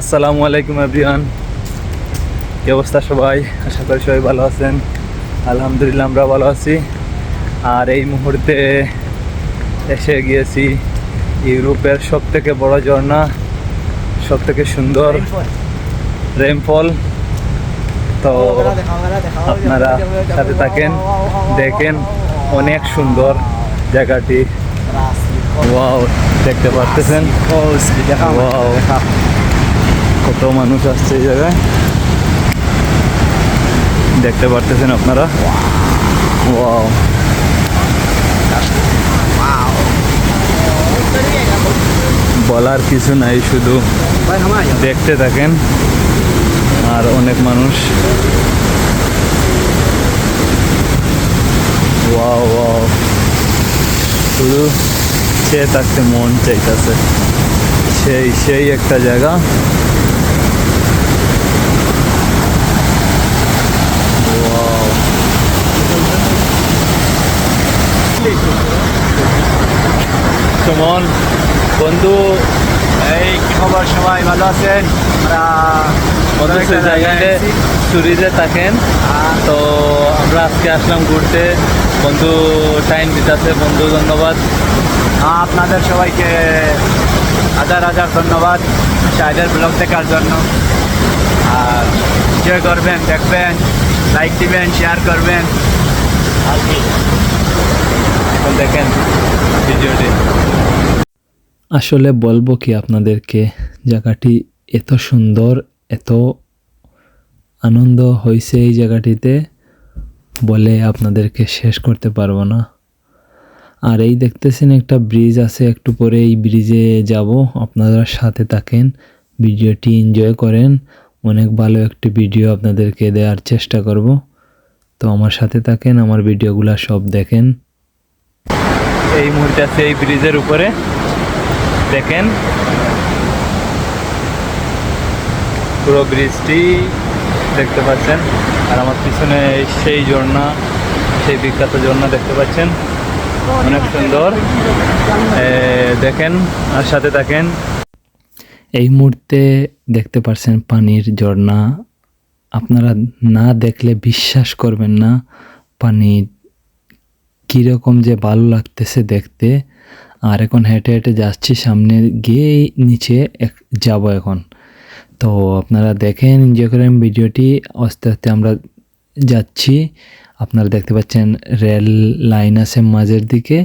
আসসালামু আলাইকুম এভরিওয়ান। কি অবস্থা সবাই? আশা করি সবাই ভালো আছেন। আলহামদুলিল্লাহ আমরা ভালো আছি। আর এই মুহূর্তে এসে গিয়েছি ইউরোপের সব থেকে বড় ঝর্ণা সব থেকে সুন্দর রেনফল তো আপনারা সাথে থাকেন দেখেন অনেক সুন্দর জায়গাটি। ওয়াও দেখতে পারতেছেন? ওয়াও। কত মানুষ আসছে এই জায়গায়। দেখতে পারতেছেন আপনারা? বলার কিছু নাই, শুধু দেখতে থাকেন। আর অনেক মানুষ। শুধু চেয়ে থাকতে মন চাইতেছে। সেই সেই একটা জায়গা। সুমন বন্ধু এই খবর? সবাই ভালো আছেন? বন্ধু চুরিতে থাকেন। তো আমরা আজকে আসলাম ঘুরতে। বন্ধু টাইম দিতেছে। বন্ধু ধন্যবাদ। আপনাদের সবাইকে হাজার হাজার ধন্যবাদ শাহেদের ব্লগ দেখার জন্য। আর এনজয় করবেন দেখবেন লাইক দিবেন শেয়ার করবেন। আর কি? দেখেন ভিডিওটি। আসলে বলব কি আপনাদেরকে, জায়গাটি এত সুন্দর, এত আনন্দ হয়েছে এই জায়গাটিতে, বলে আপনাদেরকে শেষ করতে পারব না। আর এই দেখতেছেন একটা ব্রিজ আছে, একটু পরে এই ব্রিজে যাব। আপনারা সাথে থাকেন, ভিডিওটি এনজয় করেন। অনেক ভালো একটি ভিডিও আপনাদেরকে দেওয়ার চেষ্টা করব। তো আমার সাথে থাকেন, আমার ভিডিওগুলো সব দেখেন। এই মুহূর্তে আছে এই ব্রিজের উপরে। দেখেন। পুরো ব্রিজটি দেখতে পাচ্ছেন। আর আমার পিছনে সেই ঝর্ণা, সেই বিখ্যাত ঝর্ণা দেখতে পাচ্ছেন। অনেক সুন্দর। দেখেন আর সাথে থাকেন। এই মুহূর্তে দেখতে পাচ্ছেন পানির ঝর্ণা। আপনারা না দেখলে বিশ্বাস করবেন না, পানি কীরকম যে ভালো লাগতেছে দেখতে। আর এখন হেঁটে হেঁটে যাচ্ছি সামনে গিয়ে নিচে যাব এখন। তো আপনারা দেখেন এনজয় করেন ভিডিওটি। আস্তে আস্তে আমরা যাচ্ছি। আপনারা দেখতে পাচ্ছেন রেল লাইন আছে মাঝের দিকে।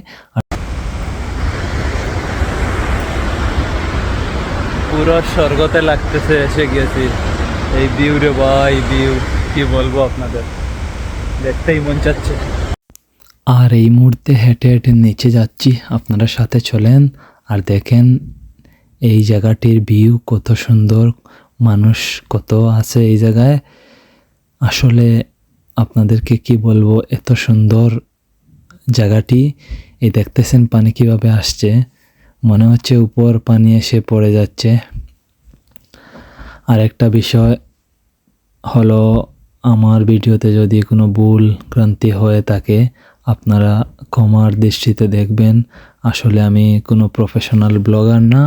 পুরো স্বর্গতে লাগতেছে, এসে গিয়েছি এই ভিউ রে ভাই, ভিউ। কি বলব আপনাদের? দেখতেই মন চাচ্ছে। আর এই মুহূর্তে হেঁটে হেঁটে নিচে যাচ্ছি। আপনারা সাথে চলেন আর দেখেন এই জায়গাটির ভিউ কত সুন্দর, মানুষ কত আছে এই জায়গায়। আসলে আপনাদেরকে কি বলব, এত সুন্দর জায়গাটি। এই দেখতেছেন পানি কীভাবে আসছে, মনে হচ্ছে উপর পানি এসে পড়ে যাচ্ছে। আর একটা বিষয় হলো, আমার ভিডিওতে যদি কোনো ভুল ক্রান্তি হয়ে থাকে আপনারা কমার দৃষ্টিতে দেখবেন, আসলে আমি কোনো প্রফেশনাল ব্লগার না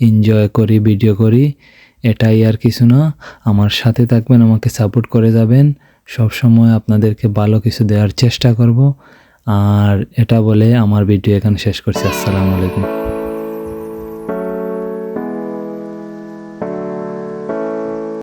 এনজয় করি ভিডিও করি, এটাই আর কিছু না। আমার সাথে থাকবেন, আমাকে সাপোর্ট করে যাবেন। সব সময় আপনাদেরকে ভালো কিছু দেওয়ার চেষ্টা করব। আর এটা বলে আমার ভিডিও এখানে শেষ করছি। আসসালামু আলাইকুম।